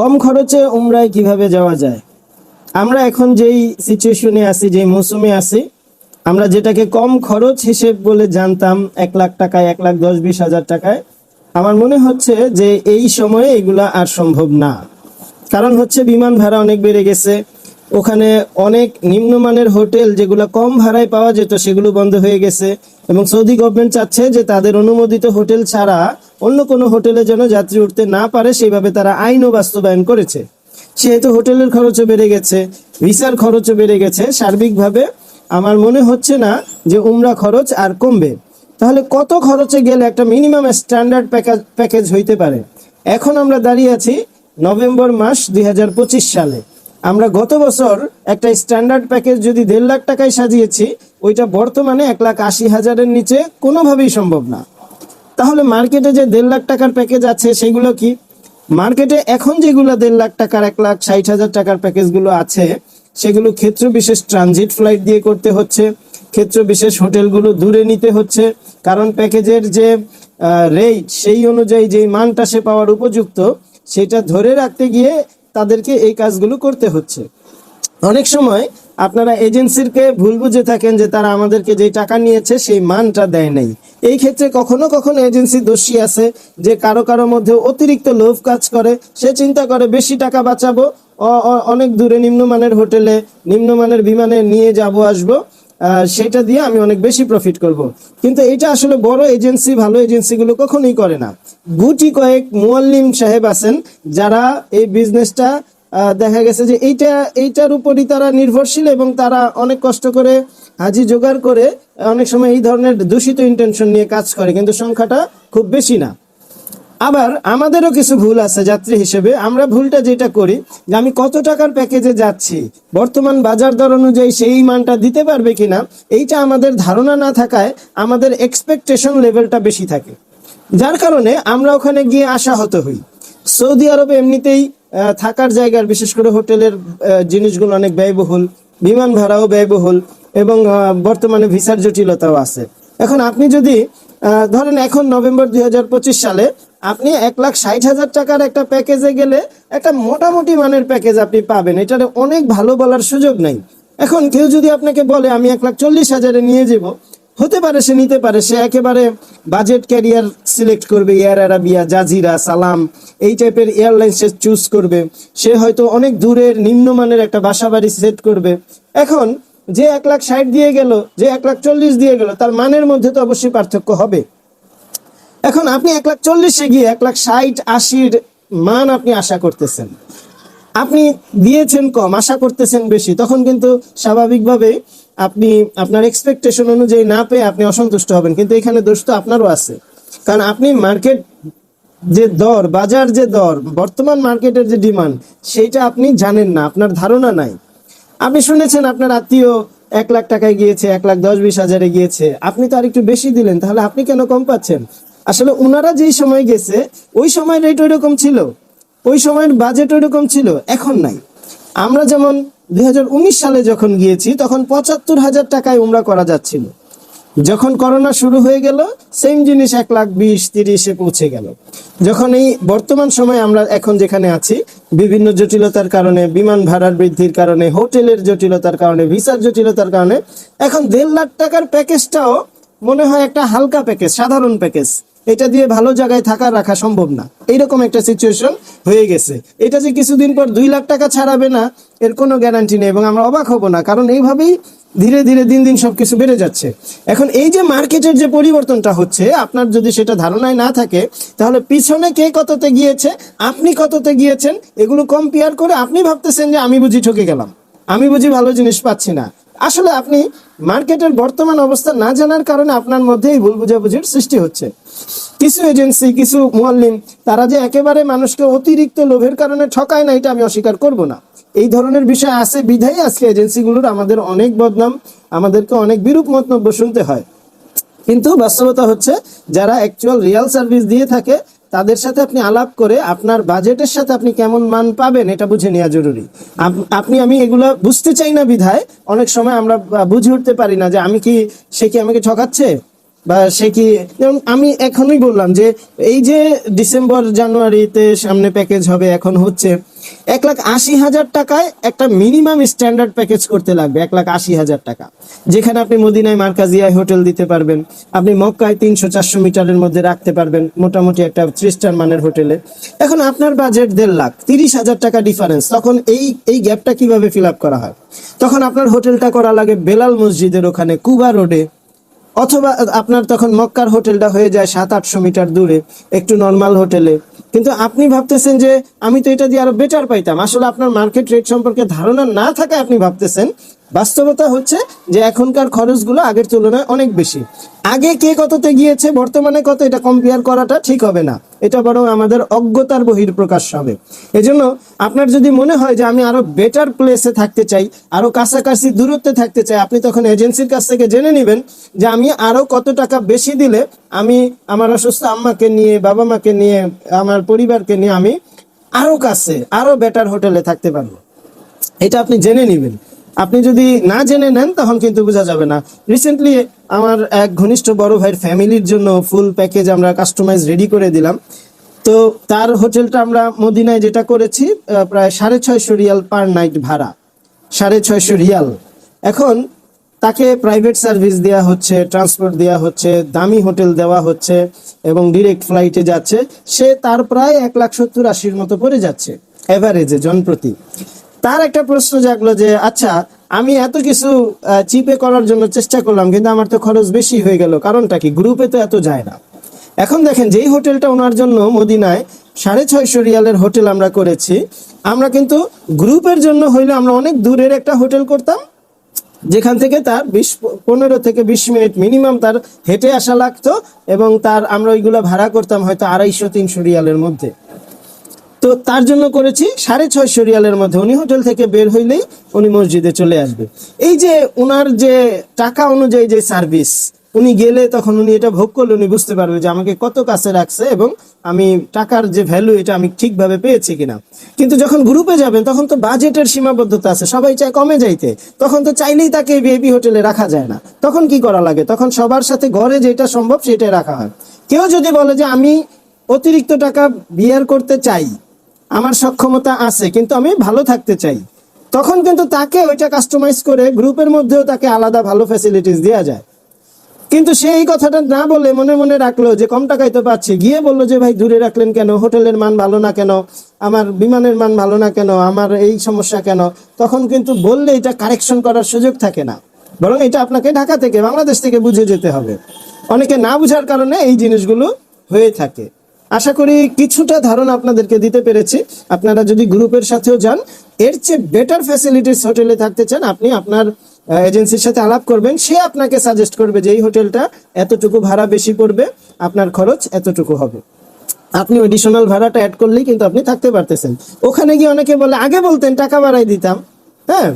কম খরচে উমরায় কীভাবে যাওয়া যায়? আমরা এখন যেই সিচুয়েশনে আছি, যেই মৌসুমে আছি, আমরা যেটাকে কম খরচ হিসেব বলে জানতাম, এক লাখ টাকায়, এক লাখ দশ, বিশ হাজার টাকায়, আমার মনে হচ্ছে যে এই সময়ে এগুলা আর সম্ভব না। কারণ হচ্ছে বিমান ভাড়া অনেক বেড়ে গেছে ওখানে অনেক নিম্নমানের হোটেল যেগুলো কম ভাড়ায় পাওয়া যেত, সেগুলো বন্ধ হয়ে গেছে। এবং সৌদি গভর্নমেন্ট চাচ্ছে যে তাদের অনুমোদিত হোটেল ছাড়া অন্য কোনো হোটেলে যেন যাত্রী উঠতে না পারে, সেইভাবে তারা আইনও বাস্তবায়ন করেছে। সেহেতু হোটেলের খরচও বেড়ে গেছে, ভিসার খরচও বেড়ে গেছে। সার্বিকভাবে আমার মনে হচ্ছে না যে উমরা খরচ আর কমবে। তাহলে কত খরচে গেলে একটা মিনিমাম স্ট্যান্ডার্ড প্যাকেজ প্যাকেজ হইতে পারে? এখন আমরা দাঁড়িয়ে আছি নভেম্বর মাস দুই হাজার পঁচিশ সালে। আমরা গত বছর একটা স্ট্যান্ডার্ড প্যাকেজ যদি দেড় লাখ টাকায় সাজিয়েছি, ওইটা বর্তমানে এক লাখ আশি হাজারের নিচে কোনোভাবেই সম্ভব না। তাহলে মার্কেটে যে দেড় লাখ টাকার প্যাকেজ আছে, সেগুলো কি? মার্কেটে এখন যেগুলো দেড় লাখ টাকার, এক লাখ ষাট হাজার টাকার প্যাকেজগুলো আছে, সেগুলো ক্ষেত্র বিশেষ ট্রানজিট ফ্লাইট দিয়ে করতে হচ্ছে, ক্ষেত্র বিশেষ হোটেলগুলো দূরে নিতে হচ্ছে, কারণ প্যাকেজের যে রেট সেই অনুযায়ী যেই মানটা সে পাওয়ার উপযুক্ত, সেটা ধরে রাখতে গিয়ে তাদেরকে এই কাজগুলো করতে হচ্ছে। অনেক সময় আপনারা এজেন্সিরকে ভুল বুঝে থাকেন যে তারা আমাদেরকে যে টাকা নিয়েছে সেই মানটা দেয় নাই। এই ক্ষেত্রে কখনো কখনো এজেন্সি দোষী আছে যে কারও কারও মধ্যে অতিরিক্ত লোভ কাজ করে, সে চিন্তা করে বেশি টাকা বাঁচাবো অনেক দূরে নিম্নমানের হোটেলে নিম্নমানের বিমানে নিয়ে যাব, আসব। সেটা দিয়ে আমি অনেক বেশি প্রফিট করব। কিন্তু এটা আসলে বড় এজেন্সি ভালো এজেন্সিগুলো কখনোই করে না। গুটি কয়েক মুয়াল্লিম সাহেব আছেন, যারা এই বিজনেসটা দেখা গেছে যে এইটা, এইটার উপরই তারা নির্ভরশীল এবং তারা অনেক কষ্ট করে হাজি জোগাড় করে অনেক সময় এই ধরনের দূষিত ইন্টেনশন নিয়ে কাজ করে, কিন্তু সংখ্যাটা খুব বেশি না। আবার আমাদেরও কিছু ভুল আছে যাত্রী হিসেবে। আমরা ভুলটা যেটা করি যে আমি কত টাকার প্যাকেজে যাচ্ছি। বর্তমান বাজার দর অনুযায়ী সেই মানটা দিতে পারবে কিনা, এইটা আমাদের ধারণা না থাকায় আমাদের এক্সপেকটেশন লেভেলটা বেশি থাকে। যার কারণে আমরা ওখানে গিয়ে আশাহত হই। সৌদি আরবে এমনিতেই থাকার জায়গার, বিশেষ করে হোটেলের জিনিসগুলো অনেক ব্যয়বহুল, বিমান ভাড়াও ব্যয়বহুল এবং বর্তমানে ভিসার জটিলতাও আছে। এখন আপনি যদি ধরেন এখন নভেম্বর দুই হাজার পঁচিশ সালে আপনি এক লাখ ষাট হাজার টাকার একটা প্যাকেজে গেলে একটা মোটামুটি মানের প্যাকেজ আপনি পাবেন। এটার অনেক ভালো বলার সুযোগ নাই। এখন কেউ যদি আপনাকে বলে, আমি এক লাখ চল্লিশ হাজারে নিয়ে যাব। হতে পারে সে নিতে পারে, সে একেবারে বাজেট ক্যারিয়ার সিলেক্ট করবে এয়ার আরাবিয়া জাজিরা সালাম এই টাইপের এয়ারলাইন সে চুজ করবে। সে হয়তো অনেক দূরের নিম্নমানের একটা বাসা বাড়ি সেট করবে। এখন যে এক লাখ ষাট দিয়ে গেল, যে এক লাখ চল্লিশ দিয়ে গেল, তার মানের মধ্যে তো অবশ্যই পার্থক্য হবে। এখন আপনি এক লাখ চল্লিশে গিয়ে এক লাখ ষাট আশির মান আপনি আশা করতেছেন। আপনি দিয়েছেন কম, আশা করতেছেন বেশি। তখন কিন্তু স্বাভাবিকভাবে আপনি, আপনার এক্সপেকটেশন অনুযায়ী না পেয়ে আপনি অসন্তুষ্ট হবেন। কিন্তু এখানে দোষ তো আপনারও আছে। কারণ আপনি মার্কেট যে দর, বাজার যে দর, বর্তমান মার্কেটের যে ডিমান্ড সেইটা আপনি জানেন না, আপনার ধারণা নাই। আপনি শুনেছেন আপনার আত্মীয় এক লাখ টাকায় গিয়েছে এক লাখ দশ বিশ হাজারে গিয়েছে। আপনি তো আর একটু বেশি দিলেন, তাহলে আপনি কেন কম পাচ্ছেন? আসলে ওনারা যেই সময় গেছে, ওই সময় রেট ওই রকম ছিল। ওই সময়ের বাজেট ওই রকম ছিল, এখন নাই। আমরা যেমন দু হাজার উনিশ সালে যখন গিয়েছি, তখন পঁচাত্তর হাজার টাকায় উমরা করা যাচ্ছিল। যখন করোনা শুরু হয়ে গেল সেম জিনিস এক লাখ বিশ, তিরিশে পৌঁছে গেল। যখন এই বর্তমান সময় আমরা এখন যেখানে আছি, বিভিন্ন জটিলতার কারণে, বিমান ভাড়ার বৃদ্ধির কারণে, হোটেলের জটিলতার কারণে, ভিসার জটিলতার কারণে, এখন দেড় লাখ টাকার প্যাকেজটাও মনে হয় একটা হালকা প্যাকেজ, সাধারণ প্যাকেজ। এটা দিয়ে ভালো জায়গায় থাকা রাখা সম্ভব না। এইরকম একটা সিচুয়েশন হয়ে গেছে। এটা যে কিছুদিন পর দুই লাখ টাকা ছাড়াবে না, এর কোনো গ্যারান্টি নেই এবং আমরা অবাক হব না, কারণ এইভাবেই ধীরে ধীরে দিন দিন সবকিছু বেড়ে যাচ্ছে। এখন এই যে মার্কেটের যে পরিবর্তনটা হচ্ছে, আপনার যদি সেটা ধারণায় না থাকে, তাহলে পিছনে কে কততে গিয়েছে, আপনি কততে গিয়েছেন, এগুলো কম্পেয়ার করে আপনি ভাবতেছেন যে আমি বুঝি ঠকে গেলাম। আমি বুঝি ভালো জিনিস পাচ্ছি না। আসলে আপনি মার্কেটের বর্তমান অবস্থা না জানার কারণে আপনার মধ্যে এই ভুল বুঝাবুঝির সৃষ্টি হচ্ছে। কিছু এজেন্সি, কিছু মুয়াল্লিম, তারা যে একেবারে মানুষকে অতিরিক্ত লোভের কারণে ঠকায় না, এটা আমি অস্বীকার করব না। এই ধরনের বিষয় আছে, বিধায় আজকে এজেন্সিগুলোর আমাদের অনেক বদনাম, আমাদেরকে অনেক বিরূপ মন্তব্য শুনতে হয়। কিন্তু বাস্তবতা হচ্ছে, যারা অ্যাকচুয়াল রিয়াল সার্ভিস দিয়ে থাকে তাদের সাথে আপনি আলাপ করে আপনার বাজেটের সাথে আপনি কেমন মান পাবেন এটা বুঝে নেওয়া জরুরি। আপ- আপনি, আমি এগুলো বুঝতে চাই না বিধায় অনেক সময় আমরা বুঝে উঠতে পারি না যে আমি কি, সে কি আমাকে ঠকাচ্ছে? বা সে কি, যেমন আমি এখনই বললাম যে এই যে ডিসেম্বর জানুয়ারিতে সামনে প্যাকেজ হবে, এখন হচ্ছে এক লাখ আশি হাজার টাকায় একটা মিনিমাম স্ট্যান্ডার্ড প্যাকেজ করতে লাগবে, এক লাখ আশি হাজার টাকা। যেখানে আপনি মদিনায় মার্কাজিয়ায় হোটেল দিতে পারবেন, আপনি মক্কায় তিনশো চারশো মিটারের মধ্যে রাখতে পারবেন, মোটামুটি একটা থ্রি স্টার মানের হোটেলে। এখন আপনার বাজেট দেড় লাখ, তিরিশ হাজার টাকা ডিফারেন্স তখন এই এই গ্যাপটা কীভাবে ফিল আপ করা হয়? তখন আপনার হোটেলটা করা লাগে বেলাল মসজিদের ওখানে, কুবা রোডে। অথবা আপনার তখন মক্কার হোটেলটা হয়ে যায় সাত আটশো মিটার দূরে, একটু নর্মাল হোটেলে। কিন্তু আপনি ভাবতেছেন যে আমি তো এটা দিয়ে আরও বেটার পাইতাম। আসলে আপনার মার্কেট রেট সম্পর্কে ধারণা না থাকায় আপনি ভাবতেছেন। বাস্তবতা হচ্ছে যে এখনকার খরচগুলো আগের তুলনায় অনেক বেশি। আগে কে কততে গিয়েছে, বর্তমানে কত, এটা কম্পেয়ার করাটা ঠিক হবে না। এটা বরং আমাদের অজ্ঞতার বহির প্রকাশ হবে। এজন্য আপনার যদি মনে হয় যে আমি আরও বেটার প্লেসে থাকতে চাই, আরও কাছাকাছি দূরত্বে থাকতে চাই, আপনি তখন এজেন্সির কাছ থেকে জেনে নেবেন যে আমি আরও কত টাকা বেশি দিলে আমি আমার অসুস্থ আম্মাকে নিয়ে, বাবা মাকে নিয়ে, আমার পরিবারকে নিয়ে আমি আরও কাছে, আরও বেটার হোটেলে থাকতে পারব। এটা আপনি জেনে নেবেন। আপনি যদি না জেনে নেন, তখন কিন্তু বোঝা যাবে না। রিসেন্টলি আমার এক ঘনিষ্ঠ বড় ভাইয়ের ফ্যামিলির জন্য ফুল প্যাকেজ আমরা কাস্টমাইজ রেডি করে দিলাম। তো তার হোটেলটা আমরা মদিনায় যেটা করেছি প্রায় সাড়ে ছয়শো রিয়াল পার নাইট ভাড়া। সাড়ে ছয়শো রিয়াল। এখন তাকে প্রাইভেট সার্ভিস দেওয়া হচ্ছে ট্রান্সপোর্ট দেওয়া হচ্ছে, দামি হোটেল দেওয়া হচ্ছে এবং ডিরেক্ট ফ্লাইটে যাচ্ছে। সে তার প্রায় এক লাখ সত্তর আশির মতো পড়ে যাচ্ছে এভারেজে জনপ্রতি। তার একটা প্রশ্ন জাগলো যে আচ্ছা আমি এত কিছু চিপে করার জন্য চেষ্টা করলাম, কিন্তু আমার তো খরচ বেশি হয়ে গেল। কারণটা কি? গ্রুপে তো এত যায় না। এখন দেখেন, যেই হোটেলটা ওনার জন্য মদিনায় সাড়ে ছয়শো রিয়ালের হোটেল আমরা করেছি, আমরা কিন্তু গ্রুপের জন্য হইলে আমরা অনেক দূরের একটা হোটেল করতাম, যেখান থেকে তার বিশ, পনেরো থেকে বিশ মিনিট মিনিমাম তার হেঁটে আসা লাগতো, এবং তার আমরা ওইগুলো ভাড়া করতাম হয়তো আড়াইশো, তিনশো রিয়ালের মধ্যে। তো তার জন্য করেছি সাড়ে ছয়শো রিয়ালের মধ্যে। উনি হোটেল থেকে বের হইলেই উনি মসজিদে চলে আসবে। এই যে ওনার যে টাকা অনুযায়ী যে সার্ভিস, উনি গেলে তখন উনি এটা ভোগ করলে উনি বুঝতে পারবে যে আমাকে কত কাছে রাখছে এবং আমি টাকার যে ভ্যালু এটা আমি ঠিকভাবে পেয়েছি কিনা। কিন্তু যখন গ্রুপে যাবেন, তখন তো বাজেটের সীমাবদ্ধতা আছে। সবাই চায় কমে যাইতে। তখন তো চাইলেই তাকে ভিআইপি হোটেলে রাখা যায় না। তখন কি করা লাগে? তখন সবার সাথে ঘরে যেটা সম্ভব সেটাই রাখা হয়। কেউ যদি বলে যে আমি অতিরিক্ত টাকা বিয়ার করতে চাই আমার সক্ষমতা আছে, কিন্তু আমি ভালো থাকতে চাই। তখন কিন্তু তাকে ওইটা কাস্টমাইজ করে গ্রুপের মধ্যেও তাকে আলাদা ভালো ফ্যাসিলিটিস দেওয়া যায়। কিন্তু সে এই কথাটা না বলে মনে মনে রাখল যে কম টাকায় তো পাচ্ছি। গিয়ে বলল যে, ভাই, দূরে রাখলেন কেন? হোটেলের মান ভালো না কেন? আমার বিমানের মান ভালো না কেন? আমার এই সমস্যা কেন? তখন কিন্তু বললে এটা কারেকশন করার সুযোগ থাকে না। বরং এটা আপনাকে ঢাকা থেকে বাংলাদেশ থেকে বুঝে যেতে হবে। অনেকে না বুঝার কারণে এই জিনিসগুলো হয়ে থাকে। আশা করি কিছুটা ধারণা আপনাদেরকে দিতে পেরেছি। আপনারা যদি গ্রুপের সাথেও যান, এর চেয়ে বেটার ফ্যাসিলিটিস হোটেলে থাকতে চান, আপনি আপনার এজেন্সির সাথে আলাপ করবেন, সে আপনাকে সাজেস্ট করবে যে এই হোটেলটা এতটুকু ভাড়া বেশি পড়বে, আপনার খরচ এতটুকু হবে। আপনি এডিশনাল ভাড়াটা অ্যাড করলেই কিন্তু আপনি থাকতে পারতেছেন। ওখানে গিয়ে অনেকে বলে, আগে বলতেন, টাকা বাড়াই দিতাম। হ্যাঁ?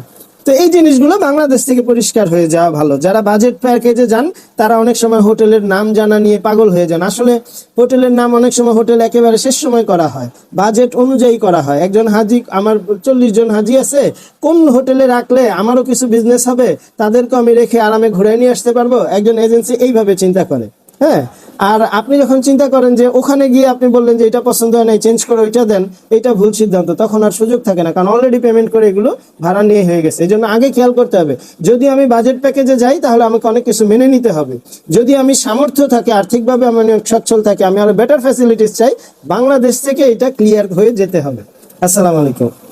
তো এই জিনিসগুলো বাংলাদেশ থেকে পরিষ্কার হয়ে যাওয়া ভালো। যারা বাজেট প্যাকেজে যান, তারা অনেক সময় হোটেলের নাম জানা নিয়ে পাগল হয়ে যান। আসলে হোটেলের নাম অনেক সময় হোটেল একেবারে শেষ সময় করা হয়। বাজেট অনুযায়ী করা হয়। একজন হাজি, আমার চল্লিশ জন হাজি আছে, কোন হোটেলে রাখলে আমারও কিছু বিজনেস হবে? তাদেরকে আমি রেখে আরামে ঘুরে নিয়ে আসতে পারব? একজন এজেন্সি এইভাবে চিন্তা করে। হ্যাঁ? আর আপনি যখন চিন্তা করেন যে ওখানে গিয়ে আপনি বললেন যে এটা পছন্দ হয় নাই চেঞ্জ করে ওইটা দেন, এটা ভুল সিদ্ধান্ত, তখন আর সুযোগ থাকে না, কারণ অলরেডি পেমেন্ট করে এগুলো ভাড়া নিয়ে হয়ে গেছে। এই জন্য আগে খেয়াল করতে হবে, যদি আমি বাজেট প্যাকেজে যাই, তাহলে আমাকে অনেক কিছু মেনে নিতে হবে। যদি আমি সামর্থ্য থাকে, আর্থিকভাবে আমি অনেক সচ্ছল থাকি, আমি আরও বেটার ফ্যাসিলিটিস চাই, বাংলাদেশ থেকে এটা ক্লিয়ার হয়ে যেতে হবে। আসসালামু আলাইকুম।